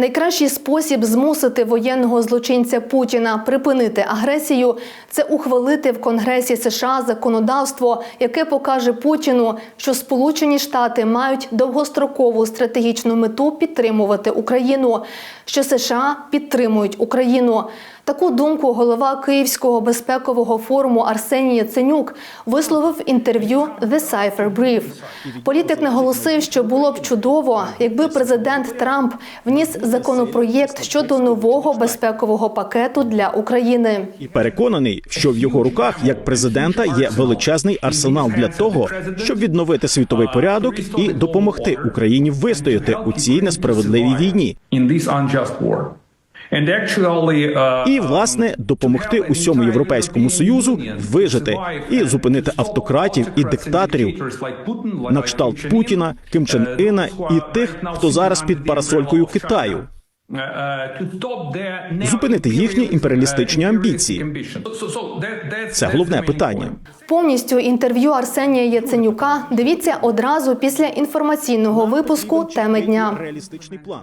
Найкращий спосіб змусити воєнного злочинця Путіна припинити агресію це ухвалити в Конгресі США законодавство, яке покаже Путіну, що Сполучені Штати мають довгострокову стратегічну мету підтримувати Україну, що США підтримують Україну. Таку думку голова Київського безпекового форуму Арсеній Яценюк висловив інтерв'ю The Cipher Brief. Політик наголосив, що було б чудово, якби президент Трамп вніс законопроєкт щодо нового безпекового пакету для України. І переконаний, що в його руках як президента є величезний арсенал для того, щоб відновити світовий порядок і допомогти Україні вистояти у цій несправедливій війні, uh, і власне допомогти усьому європейському союзу вижити і зупинити автократів і диктаторів на кшталт Путіна, Ким Чен Іна і тих, хто зараз під парасолькою Китаю. зупинити їхні імперіалістичні амбіції. Це головне питання. Повністю інтерв'ю Арсенія Яценюка дивіться одразу після інформаційного випуску теми дня. Реалістичний план.